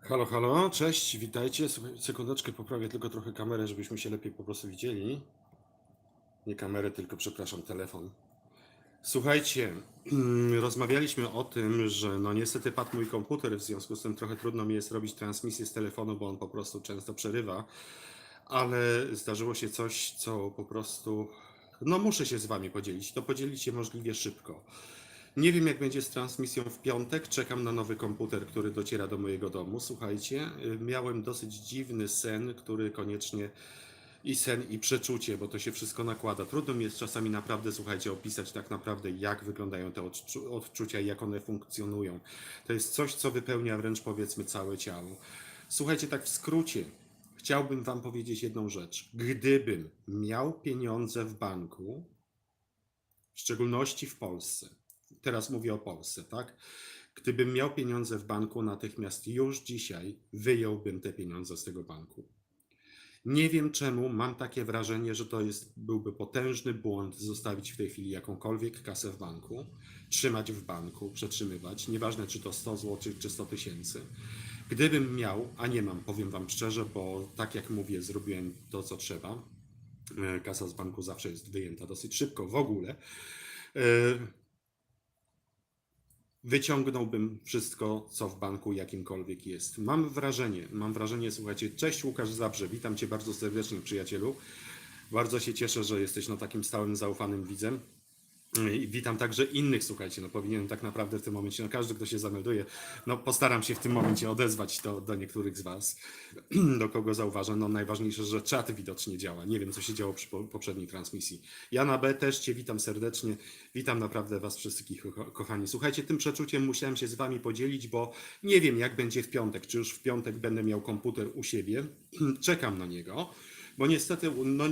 Halo, halo, cześć, witajcie. Słuchaj, sekundeczkę poprawię tylko trochę kamerę, żebyśmy się lepiej po prostu widzieli. Nie kamerę, tylko przepraszam, telefon. Słuchajcie, rozmawialiśmy o tym, że no niestety padł mój komputer, w związku z tym trochę trudno mi jest robić transmisję z telefonu, bo on po prostu często przerywa, ale zdarzyło się coś, co po prostu, no muszę się z wami podzielić. To podzielić się możliwie szybko. Nie wiem, jak będzie z transmisją w piątek. Czekam na nowy komputer, który dociera do mojego domu. Słuchajcie, y, miałem dosyć dziwny sen, który koniecznie i sen, i przeczucie, bo to się wszystko nakłada. Trudno mi jest czasami naprawdę, słuchajcie, opisać tak naprawdę, jak wyglądają te odczu- odczucia i jak one funkcjonują. To jest coś, co wypełnia wręcz powiedzmy całe ciało. Słuchajcie, tak w skrócie, chciałbym Wam powiedzieć jedną rzecz. Gdybym miał pieniądze w banku, w szczególności w Polsce, teraz mówię o Polsce, tak? Gdybym miał pieniądze w banku, natychmiast już dzisiaj wyjąłbym te pieniądze z tego banku. Nie wiem czemu, mam takie wrażenie, że to jest, byłby potężny błąd zostawić w tej chwili jakąkolwiek kasę w banku, trzymać w banku, przetrzymywać, nieważne czy to 100 zł, czy 100 tysięcy. Gdybym miał, a nie mam, powiem Wam szczerze, bo tak jak mówię, zrobiłem to, co trzeba. E, Kasa z banku zawsze jest wyjęta dosyć szybko w ogóle. Wyciągnąłbym wszystko, co w banku jakimkolwiek jest. Mam wrażenie, mam wrażenie, słuchajcie, cześć Łukasz Zabrze, witam Cię bardzo serdecznie, przyjacielu. Bardzo się cieszę, że jesteś no, takim stałym, zaufanym widzem. I witam także innych, słuchajcie, no powinienem tak naprawdę w tym momencie, no każdy, kto się zamelduje, no postaram się w tym momencie odezwać do, do niektórych z Was, do kogo zauważę. No najważniejsze, że czat widocznie działa. Nie wiem, co się działo przy po- poprzedniej transmisji. Ja na B też Cię witam serdecznie. Witam naprawdę Was wszystkich, ko- kochani. Słuchajcie, tym przeczuciem musiałem się z Wami podzielić, bo nie wiem, jak będzie w piątek. Czy już w piątek będę miał komputer u siebie. Czekam na niego. Bo niestety no,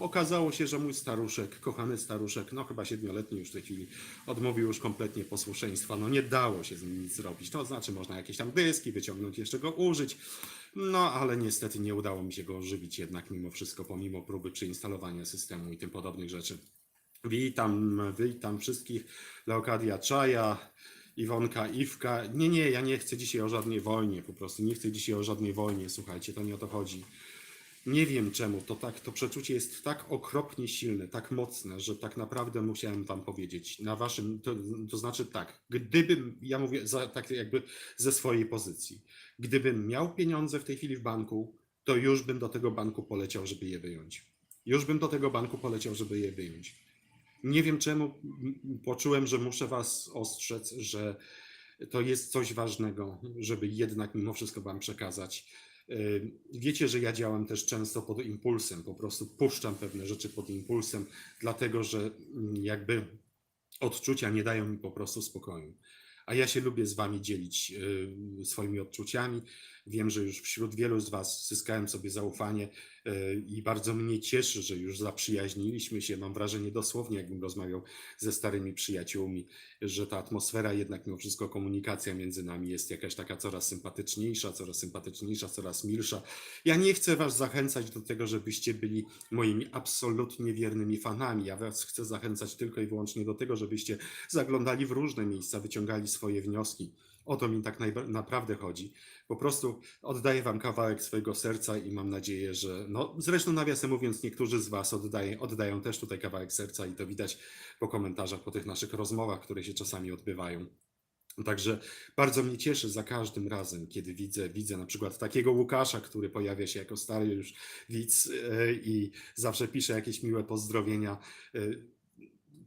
okazało się, że mój staruszek, kochany staruszek, no chyba siedmioletni już w tej chwili, odmówił już kompletnie posłuszeństwa. No nie dało się z nim nic zrobić. To znaczy można jakieś tam dyski wyciągnąć, jeszcze go użyć. No ale niestety nie udało mi się go ożywić jednak mimo wszystko, pomimo próby przeinstalowania systemu i tym podobnych rzeczy. Witam, witam wszystkich. Leokadia Czaja, Iwonka, Iwka. Nie, nie, ja nie chcę dzisiaj o żadnej wojnie, po prostu nie chcę dzisiaj o żadnej wojnie, słuchajcie, to nie o to chodzi. Nie wiem czemu, to tak, to przeczucie jest tak okropnie silne, tak mocne, że tak naprawdę musiałem wam powiedzieć. Na waszym, to, to znaczy tak, gdybym, ja mówię za, tak jakby ze swojej pozycji, gdybym miał pieniądze w tej chwili w banku, to już bym do tego banku poleciał, żeby je wyjąć. Już bym do tego banku poleciał, żeby je wyjąć. Nie wiem czemu poczułem, że muszę was ostrzec, że to jest coś ważnego, żeby jednak mimo wszystko wam przekazać. Yy, Wiecie, że ja działam też często pod impulsem, po prostu puszczam pewne rzeczy pod impulsem, dlatego że mm, jakby odczucia nie dają mi po prostu spokoju. A ja się lubię z Wami dzielić yy, swoimi odczuciami. Wiem, że już wśród wielu z Was zyskałem sobie zaufanie yy, i bardzo mnie cieszy, że już zaprzyjaźniliśmy się. Mam wrażenie dosłownie, jakbym rozmawiał ze starymi przyjaciółmi, że ta atmosfera, jednak mimo wszystko komunikacja między nami jest jakaś taka coraz sympatyczniejsza, coraz sympatyczniejsza, coraz milsza. Ja nie chcę Was zachęcać do tego, żebyście byli moimi absolutnie wiernymi fanami. Ja Was chcę zachęcać tylko i wyłącznie do tego, żebyście zaglądali w różne miejsca, wyciągali swoje wnioski. O to mi tak naprawdę chodzi. Po prostu oddaję Wam kawałek swojego serca i mam nadzieję, że. No, zresztą, nawiasem mówiąc, niektórzy z Was oddaje, oddają też tutaj kawałek serca i to widać po komentarzach, po tych naszych rozmowach, które się czasami odbywają. Także bardzo mnie cieszy za każdym razem, kiedy widzę, widzę na przykład takiego Łukasza, który pojawia się jako stary już widz e, i zawsze pisze jakieś miłe pozdrowienia.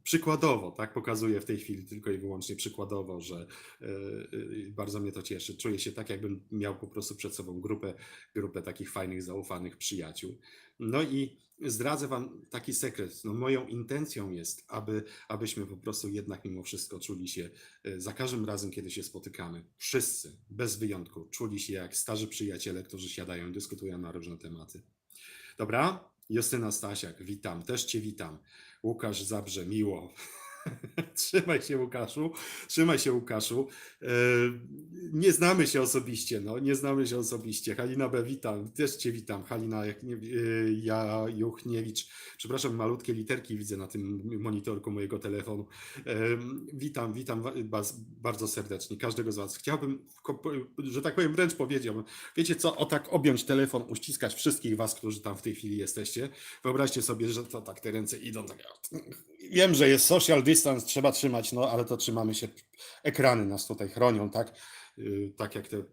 Przykładowo, tak pokazuję w tej chwili tylko i wyłącznie przykładowo, że e, e, bardzo mnie to cieszy. Czuję się tak, jakbym miał po prostu przed sobą grupę, grupę takich fajnych, zaufanych przyjaciół. No i zdradzę Wam taki sekret. No, moją intencją jest, aby, abyśmy po prostu jednak mimo wszystko czuli się e, za każdym razem, kiedy się spotykamy, wszyscy, bez wyjątku, czuli się jak starzy przyjaciele, którzy siadają dyskutują na różne tematy. Dobra? Justyna Stasiak, witam, też Cię witam. Łukasz Zabrze, miło. Trzymaj się, Łukaszu. Trzymaj się, Łukaszu. E, Nie znamy się osobiście, no, nie znamy się osobiście. Halina B, witam. Też Cię witam. Halina e, ja, Juchniewicz. Przepraszam, malutkie literki widzę na tym monitorku mojego telefonu. E, Witam, witam wa- was bardzo serdecznie, każdego z Was. Chciałbym, że tak powiem, wręcz powiedziałbym, wiecie co, o tak objąć telefon, uściskać wszystkich Was, którzy tam w tej chwili jesteście. Wyobraźcie sobie, że to tak te ręce idą, tak. Wiem, że jest social distance, trzeba trzymać, no ale to trzymamy się. Ekrany nas tutaj chronią, tak? Yy, Tak jak te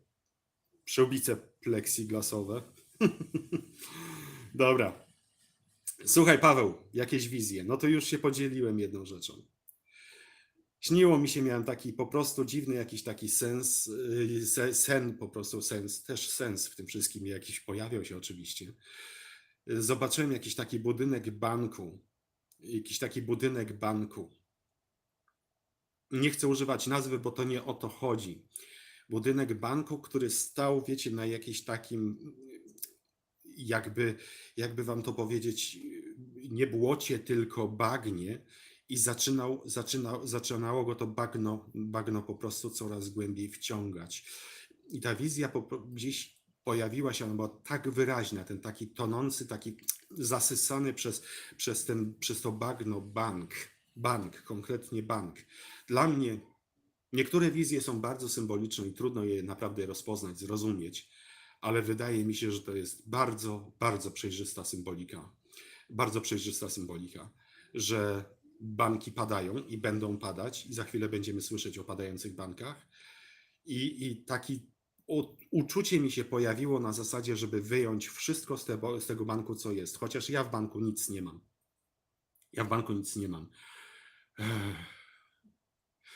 przyłbice plexiglasowe. Dobra. Słuchaj, Paweł, jakieś wizje? No to już się podzieliłem jedną rzeczą. Śniło mi się, miałem taki po prostu dziwny jakiś taki sens, se- sen, po prostu sens, też sens w tym wszystkim jakiś pojawiał się oczywiście. Zobaczyłem jakiś taki budynek banku, jakiś taki budynek banku. Nie chcę używać nazwy, bo to nie o to chodzi. Budynek banku, który stał, wiecie, na jakimś takim, jakby, jakby wam to powiedzieć, nie błocie, tylko bagnie i zaczynał, zaczynał, zaczynało go to bagno, bagno po prostu coraz głębiej wciągać. I ta wizja po, gdzieś pojawiła się, ona była tak wyraźna, ten taki tonący, taki zasysany przez, przez, ten, przez to bagno bank, bank, konkretnie bank. Dla mnie niektóre wizje są bardzo symboliczne i trudno je naprawdę rozpoznać, zrozumieć, ale wydaje mi się, że to jest bardzo, bardzo przejrzysta symbolika. Bardzo przejrzysta symbolika, że banki padają i będą padać, i za chwilę będziemy słyszeć o padających bankach. I, i taki uczucie mi się pojawiło na zasadzie, żeby wyjąć wszystko z, tego- z tego banku, co jest. Chociaż ja w banku nic nie mam. Ja w banku nic nie mam. Ech.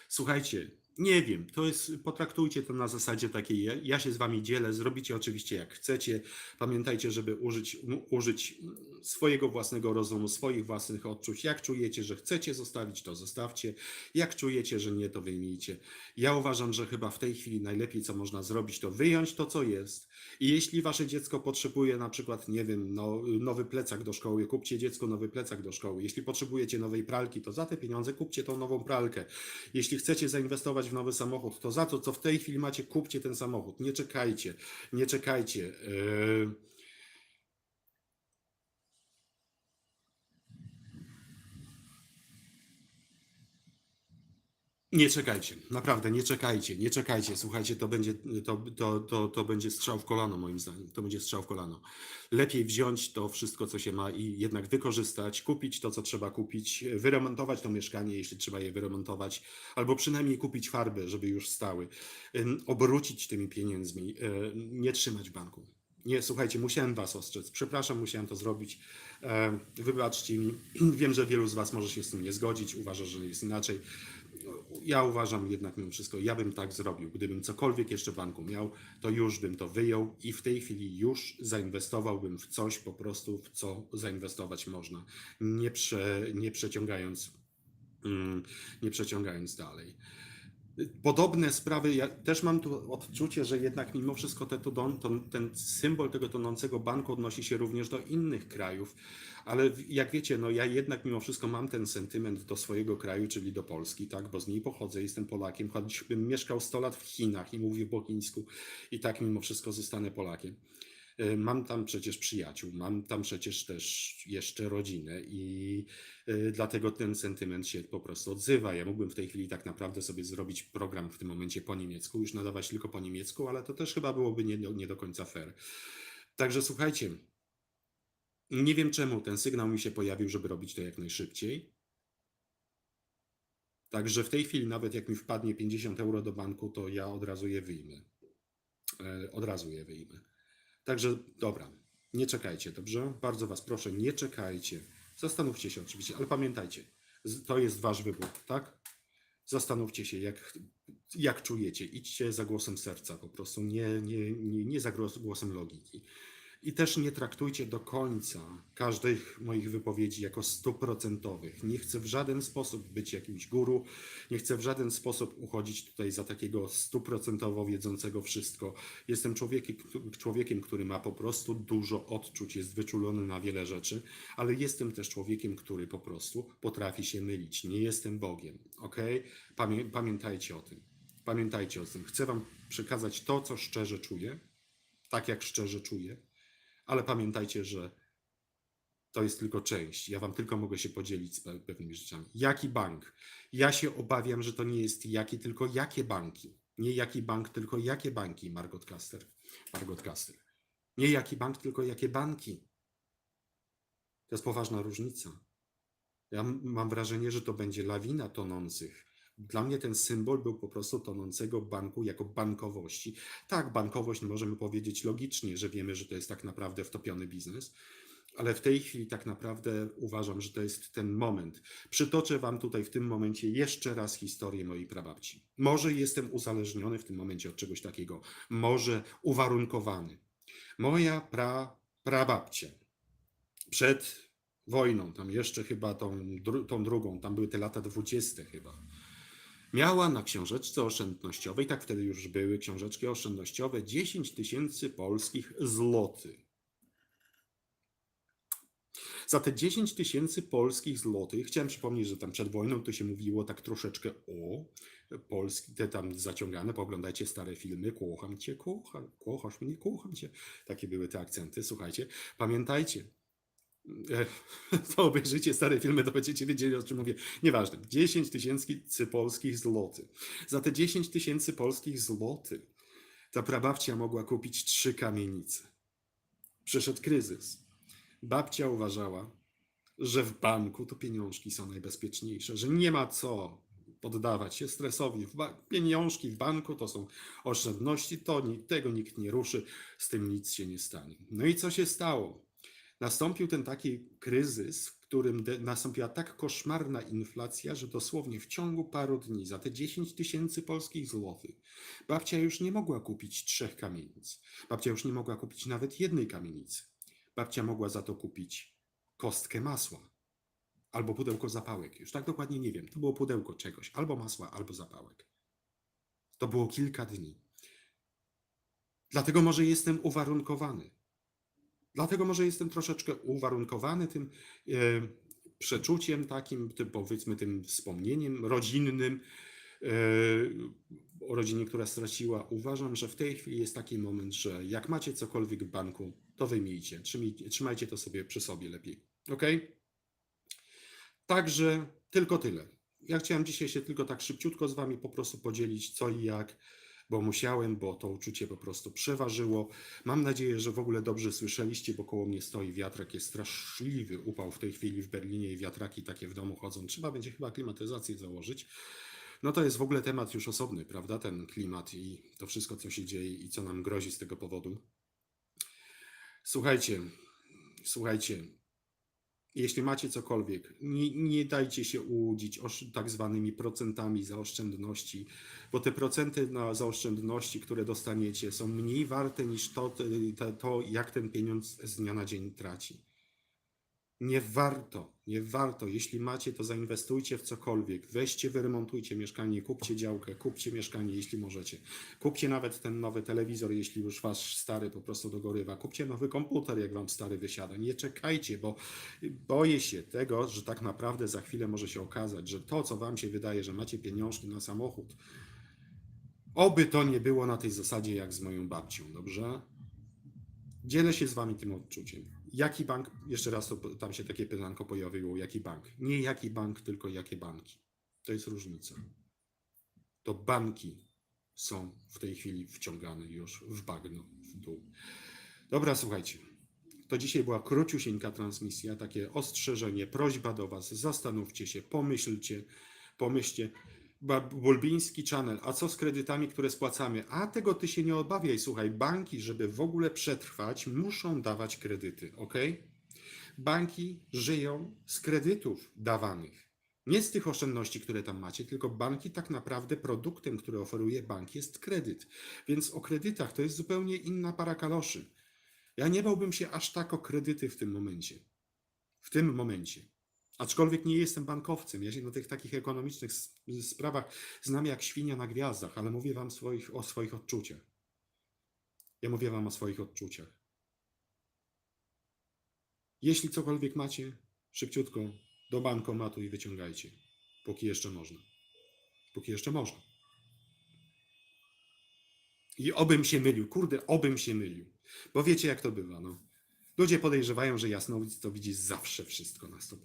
Słuchajcie, nie wiem, to jest, potraktujcie to na zasadzie takiej, ja- się z wami dzielę, zrobicie oczywiście jak chcecie. Pamiętajcie, żeby użyć, użyć swojego własnego rozumu, swoich własnych odczuć. Jak czujecie, że chcecie zostawić, to zostawcie. Jak czujecie, że nie, to wyjmijcie. Ja uważam, że chyba w tej chwili najlepiej, co można zrobić, to wyjąć to, co jest. I jeśli wasze dziecko potrzebuje na przykład, nie wiem, no, nowy plecak do szkoły, kupcie dziecku nowy plecak do szkoły. Jeśli potrzebujecie nowej pralki, to za te pieniądze kupcie tą nową pralkę. Jeśli chcecie zainwestować w nowy samochód, to za to, co w tej chwili macie, kupcie ten samochód. Nie czekajcie, nie czekajcie. Yy... Nie czekajcie, naprawdę nie czekajcie, nie czekajcie. Słuchajcie, to będzie, to, to, to, to będzie strzał w kolano, moim zdaniem. To będzie strzał w kolano. Lepiej wziąć to wszystko, co się ma i jednak wykorzystać, kupić to, co trzeba kupić, wyremontować to mieszkanie, jeśli trzeba je wyremontować, albo przynajmniej kupić farby, żeby już stały, obrócić tymi pieniędzmi, yy, nie trzymać banku. Nie, słuchajcie, musiałem was ostrzec. Przepraszam, musiałem to zrobić. E, Wybaczcie mi. Wiem, że wielu z was może się z tym nie zgodzić, uważa, że jest inaczej. Ja uważam jednak mimo wszystko, ja bym tak zrobił. Gdybym cokolwiek jeszcze w banku miał, to już bym to wyjął i w tej chwili już zainwestowałbym w coś po prostu, w co zainwestować można, nie, prze, nie przeciągając, mm, nie przeciągając dalej. Podobne sprawy, ja też mam tu odczucie, że jednak mimo wszystko te, ton, ten symbol tego tonącego banku odnosi się również do innych krajów, ale jak wiecie, no ja jednak mimo wszystko mam ten sentyment do swojego kraju, czyli do Polski, tak, bo z niej pochodzę, jestem Polakiem, choćbym mieszkał 100 lat w Chinach i mówił po chińsku i tak mimo wszystko zostanę Polakiem. Y, Mam tam przecież przyjaciół, mam tam przecież też jeszcze rodzinę i y, dlatego ten sentyment się po prostu odzywa. Ja mógłbym w tej chwili tak naprawdę sobie zrobić program w tym momencie po niemiecku, już nadawać tylko po niemiecku, ale to też chyba byłoby nie, do- nie do końca fair. Także słuchajcie, nie wiem czemu ten sygnał mi się pojawił, żeby robić to jak najszybciej. Także w tej chwili, nawet jak mi wpadnie 50 euro do banku, to ja od razu je wyjmę. E, Od razu je wyjmę. Także dobra, nie czekajcie, dobrze? Bardzo Was proszę, nie czekajcie. Zastanówcie się oczywiście, ale pamiętajcie, to jest Wasz wybór, tak? Zastanówcie się, jak, jak czujecie. Idźcie za głosem serca po prostu, nie, nie, nie, nie za głos- głosem logiki. I też nie traktujcie do końca każdych moich wypowiedzi jako stuprocentowych. Nie chcę w żaden sposób być jakimś guru, nie chcę w żaden sposób uchodzić tutaj za takiego stuprocentowo wiedzącego wszystko. Jestem człowiekiem, człowiekiem, który ma po prostu dużo odczuć, jest wyczulony na wiele rzeczy, ale jestem też człowiekiem, który po prostu potrafi się mylić. Nie jestem Bogiem, ok? Pamię pamiętajcie o tym. Pamiętajcie o tym. Chcę Wam przekazać to, co szczerze czuję, tak jak szczerze czuję, ale pamiętajcie, że to jest tylko część. Ja Wam tylko mogę się podzielić z pe- pewnymi rzeczami. Jaki bank? Ja się obawiam, że to nie jest jaki, tylko jakie banki. Nie jaki bank, tylko jakie banki, Margot Caster. Margot Caster. Nie jaki bank, tylko jakie banki. To jest poważna różnica. Ja mam wrażenie, że to będzie lawina tonących. Dla mnie ten symbol był po prostu tonącego banku jako bankowości. Tak, bankowość możemy powiedzieć logicznie, że wiemy, że to jest tak naprawdę wtopiony biznes, ale w tej chwili tak naprawdę uważam, że to jest ten moment. Przytoczę Wam tutaj w tym momencie jeszcze raz historię mojej prababci. Może jestem uzależniony w tym momencie od czegoś takiego, może uwarunkowany. Moja pra, prababcia przed wojną, tam jeszcze chyba tą, tą drugą, tam były te lata dwudzieste chyba, miała na książeczce oszczędnościowej, tak wtedy już były książeczki oszczędnościowe, 10 tysięcy polskich złotych. Za te 10 tysięcy polskich złotych, chciałem przypomnieć, że tam przed wojną to się mówiło tak troszeczkę o Polski, te tam zaciągane, pooglądajcie stare filmy, kocham cię, kocham, kochasz mnie, kocham cię. Takie były te akcenty, słuchajcie. Pamiętajcie, to obejrzycie stare filmy, to będziecie wiedzieli, o czym mówię. Nieważne. 10 tysięcy polskich złotych. Za te 10 tysięcy polskich złotych ta prababcia mogła kupić trzy kamienice. Przyszedł kryzys. Babcia uważała, że w banku to pieniążki są najbezpieczniejsze, że nie ma co poddawać się stresowi. Pieniążki w banku to są oszczędności, to tego nikt nie ruszy, z tym nic się nie stanie. No i co się stało? Nastąpił ten taki kryzys, w którym nastąpiła tak koszmarna inflacja, że dosłownie w ciągu paru dni za te 10 tysięcy polskich złotych babcia już nie mogła kupić trzech kamienic. Babcia już nie mogła kupić nawet jednej kamienicy. Babcia mogła za to kupić kostkę masła albo pudełko zapałek. Już tak dokładnie nie wiem. To było pudełko czegoś, albo masła, albo zapałek. To było kilka dni. Dlatego może jestem uwarunkowany. Dlatego może jestem troszeczkę uwarunkowany tym e, przeczuciem takim, tym, powiedzmy tym wspomnieniem rodzinnym e, o rodzinie, która straciła. Uważam, że w tej chwili jest taki moment, że jak macie cokolwiek w banku, to wyjmijcie. Trzymajcie, to sobie przy sobie lepiej. Ok? Także tylko tyle. Ja chciałem dzisiaj się tylko tak szybciutko z Wami po prostu podzielić co i jak, bo musiałem, bo to uczucie po prostu przeważyło. Mam nadzieję, że w ogóle dobrze słyszeliście, bo koło mnie stoi wiatrak, jest straszliwy upał w tej chwili w Berlinie i wiatraki takie w domu chodzą. Trzeba będzie chyba klimatyzację założyć. No to jest w ogóle temat już osobny, prawda? Ten klimat i to wszystko, co się dzieje i co nam grozi z tego powodu. Słuchajcie, słuchajcie, jeśli macie cokolwiek, nie, nie dajcie się ułudzić osz- tak zwanymi procentami za oszczędności, bo te procenty na zaoszczędności, które dostaniecie, są mniej warte niż to, to, to, jak ten pieniądz z dnia na dzień traci. Nie warto, nie warto. Jeśli macie, to zainwestujcie w cokolwiek. Weźcie, wyremontujcie mieszkanie, kupcie działkę, kupcie mieszkanie, jeśli możecie. Kupcie nawet ten nowy telewizor, jeśli już wasz stary po prostu dogorywa. Kupcie nowy komputer, jak wam stary wysiada. Nie czekajcie, bo boję się tego, że tak naprawdę za chwilę może się okazać, że to, co wam się wydaje, że macie pieniążki na samochód, oby to nie było na tej zasadzie jak z moją babcią, dobrze? Dzielę się z wami tym odczuciem. Jaki bank, jeszcze raz tam się takie pytanko pojawiło, jaki bank? Nie jaki bank, tylko jakie banki. To jest różnica. To banki są w tej chwili wciągane już w bagno, w dół. Dobra, słuchajcie. To dzisiaj była króciusieńka transmisja, takie ostrzeżenie, prośba do Was. Zastanówcie się, pomyślcie, pomyślcie. Bulbiński Channel, a co z kredytami, które spłacamy? A tego ty się nie obawiaj, słuchaj, banki, żeby w ogóle przetrwać, muszą dawać kredyty, ok? Banki żyją z kredytów dawanych. Nie z tych oszczędności, które tam macie, tylko banki tak naprawdę produktem, który oferuje bank jest kredyt. Więc o kredytach to jest zupełnie inna para kaloszy. Ja nie bałbym się aż tak o kredyty w tym momencie. W tym momencie. Aczkolwiek nie jestem bankowcem. Ja się na tych takich ekonomicznych sprawach znam jak świnia na gwiazdach, ale mówię wam swoich, o swoich odczuciach. Ja mówię wam o swoich odczuciach. Jeśli cokolwiek macie, szybciutko do bankomatu i wyciągajcie, póki jeszcze można. Póki jeszcze można. I obym się mylił, kurde, obym się mylił. Bo wiecie, jak to bywa, no. Ludzie podejrzewają, że jasnowidz to widzi zawsze wszystko na 100%.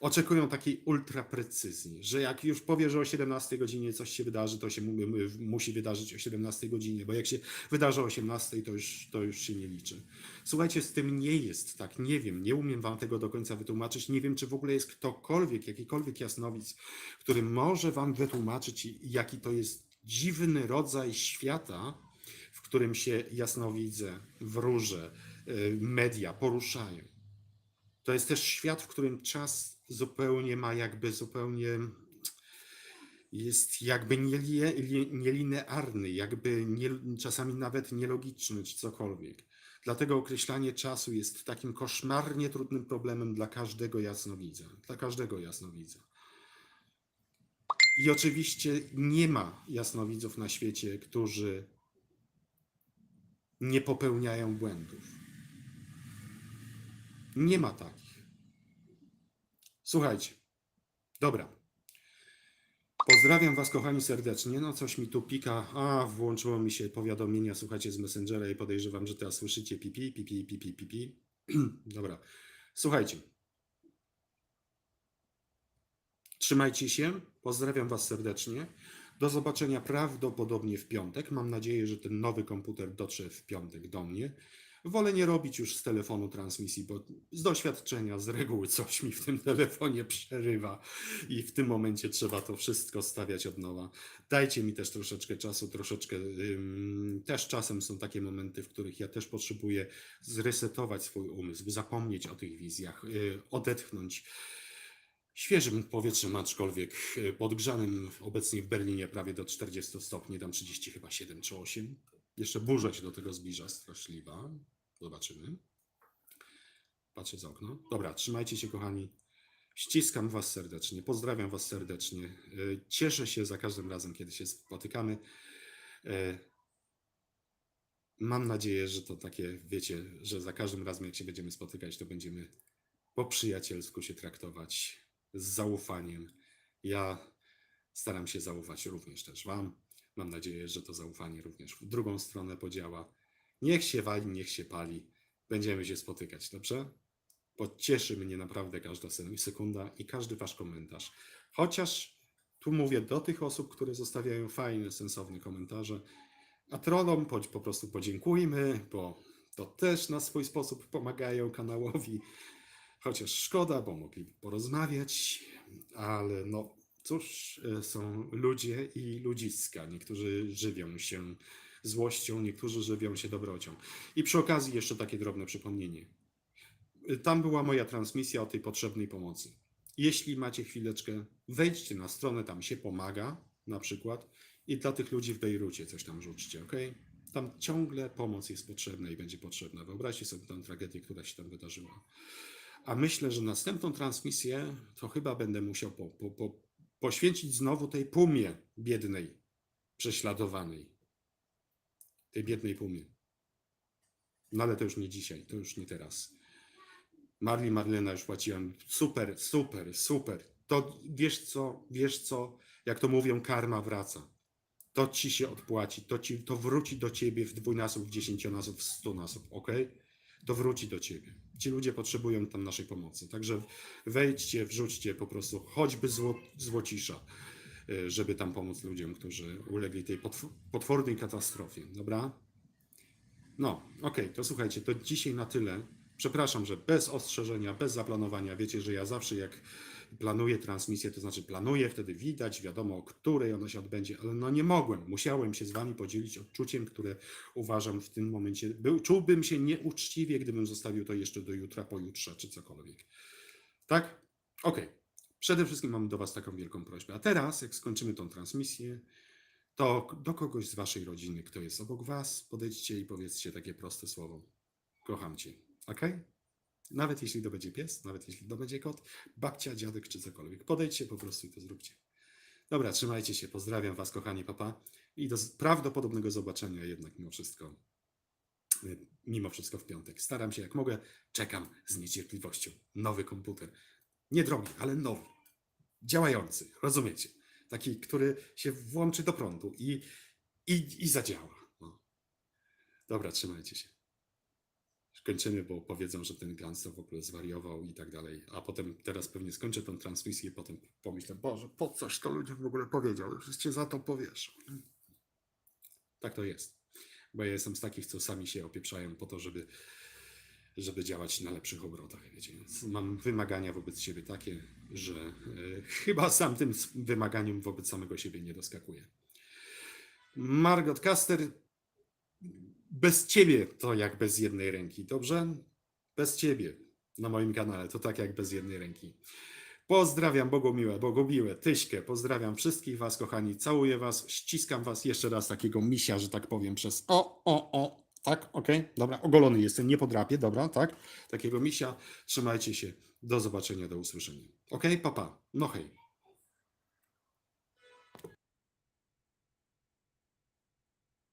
Oczekują takiej ultraprecyzji, że jak już powie, że o 17 godzinie coś się wydarzy, to się mu- mu- musi wydarzyć o 17 godzinie, bo jak się wydarzy o 18, to już, to już się nie liczy. Słuchajcie, z tym nie jest tak. Nie wiem, nie umiem wam tego do końca wytłumaczyć. Nie wiem, czy w ogóle jest ktokolwiek, jakikolwiek jasnowic, który może wam wytłumaczyć, jaki to jest dziwny rodzaj świata, w którym się jasnowidze, wróże, y, media poruszają. To jest też świat, w którym czas zupełnie ma jakby zupełnie jest jakby nielinearny, jakby nie, czasami nawet nielogiczny czy cokolwiek. Dlatego określanie czasu jest takim koszmarnie trudnym problemem dla każdego jasnowidza. Dla każdego jasnowidza. I oczywiście nie ma jasnowidzów na świecie, którzy nie popełniają błędów. Nie ma takich. Słuchajcie. Dobra. Pozdrawiam Was, kochani, serdecznie. No, coś mi tu pika. A, włączyło mi się powiadomienia, słuchajcie, z Messengera i podejrzewam, że teraz słyszycie pipi, pipi, pipi, pipi. Dobra. Słuchajcie. Trzymajcie się. Pozdrawiam Was serdecznie. Do zobaczenia prawdopodobnie w piątek. Mam nadzieję, że ten nowy komputer dotrze w piątek do mnie. Wolę nie robić już z telefonu transmisji, bo z doświadczenia, z reguły coś mi w tym telefonie przerywa i w tym momencie trzeba to wszystko stawiać od nowa. Dajcie mi też troszeczkę czasu, troszeczkę. ym, też czasem są takie momenty, w których ja też potrzebuję zresetować swój umysł, zapomnieć o tych wizjach, y, odetchnąć świeżym powietrzem, aczkolwiek y, podgrzanym obecnie w Berlinie prawie do 40 stopni, tam 30 chyba 7 czy 8. Jeszcze burza się do tego zbliża, straszliwa. Zobaczymy. Patrzę za okno. Dobra, trzymajcie się, kochani. Ściskam Was serdecznie, pozdrawiam Was serdecznie. Y, Cieszę się za każdym razem, kiedy się spotykamy. Y, Mam nadzieję, że to takie, wiecie, że za każdym razem, jak się będziemy spotykać, to będziemy po przyjacielsku się traktować, z zaufaniem. Ja staram się zaufać również też Wam. Mam nadzieję, że to zaufanie również w drugą stronę podziała. Niech się wali, niech się pali. Będziemy się spotykać, dobrze? Pocieszy mnie naprawdę każda se- sekunda i każdy Wasz komentarz. Chociaż tu mówię do tych osób, które zostawiają fajne, sensowne komentarze, a trollom po prostu podziękujmy, bo to też na swój sposób pomagają kanałowi. Chociaż szkoda, bo mogli porozmawiać, ale no cóż, e, są ludzie i ludziska. Niektórzy żywią się złością, niektórzy żywią się dobrocią. I przy okazji jeszcze takie drobne przypomnienie. Y, Tam była moja transmisja o tej potrzebnej pomocy. Jeśli macie chwileczkę, wejdźcie na stronę, tam się pomaga na przykład i dla tych ludzi w Bejrucie coś tam rzućcie, ok? Tam ciągle pomoc jest potrzebna i będzie potrzebna. Wyobraźcie sobie tę tragedię, która się tam wydarzyła. A myślę, że następną transmisję to chyba będę musiał po, po, po, poświęcić znowu tej pumie biednej, prześladowanej. Tej biednej pumie. No ale to już nie dzisiaj, to już nie teraz. Marli Marlena już płaciłem. Super, super, super. To wiesz co, wiesz co, jak to mówią, karma wraca. To ci się odpłaci, to, ci, to wróci do ciebie w dwójnasób, w dziesięcionasób, w stonasób, ok? To wróci do ciebie. Ci ludzie potrzebują tam naszej pomocy. Także wejdźcie, wrzućcie po prostu choćby zło, złocisza, y, żeby tam pomóc ludziom, którzy ulegli tej potw- potwornej katastrofie. Dobra? No, okej, to słuchajcie, to dzisiaj na tyle. Przepraszam, że bez ostrzeżenia, bez zaplanowania. Wiecie, że ja zawsze jak planuję transmisję, to znaczy planuję, wtedy widać, wiadomo o której ona się odbędzie, ale no nie mogłem. Musiałem się z wami podzielić odczuciem, które uważam w tym momencie. Był, czułbym się nieuczciwie, gdybym zostawił to jeszcze do jutra, pojutrze czy cokolwiek. Tak? Okej. Przede wszystkim mam do was taką wielką prośbę. A teraz, jak skończymy tą transmisję, to do kogoś z waszej rodziny, kto jest obok was, podejdźcie i powiedzcie takie proste słowo. Kocham cię. Ok? Nawet jeśli to będzie pies, nawet jeśli to będzie kot, babcia, dziadek czy cokolwiek. Podejdźcie po prostu i to zróbcie. Dobra, trzymajcie się. Pozdrawiam Was, kochani papa. I do prawdopodobnego zobaczenia jednak mimo wszystko. y, Mimo wszystko w piątek. Staram się jak mogę. Czekam z niecierpliwością. Nowy komputer. Nie drogi, ale nowy. Działający. Rozumiecie? Taki, który się włączy do prądu i, i, i zadziała. No. Dobra, trzymajcie się. Kończymy, bo powiedzą, że ten to w ogóle zwariował i tak dalej. A potem teraz pewnie skończę tą transmisję i potem pomyślę, Boże, po coś to ludziom w ogóle powiedział, że cię za to powiesz. Tak to jest. Bo ja jestem z takich, co sami się opieprzają po to, żeby, żeby działać na lepszych obrotach. Wiecie. Mam wymagania wobec siebie takie, że e, chyba sam tym wymaganiom wobec samego siebie nie doskakuję. Margot Caster, bez ciebie to jak bez jednej ręki, dobrze? Bez ciebie na moim kanale to tak jak bez jednej ręki. Pozdrawiam Bogomiłe, Bogomiłe, Tyśkę, pozdrawiam wszystkich Was, kochani, całuję Was, ściskam Was jeszcze raz takiego misia, że tak powiem, przez o, o, o, tak, okej, dobra, ogolony jestem, nie podrapię, dobra, tak, takiego misia, trzymajcie się, do zobaczenia, do usłyszenia. Okej, papa, no hej.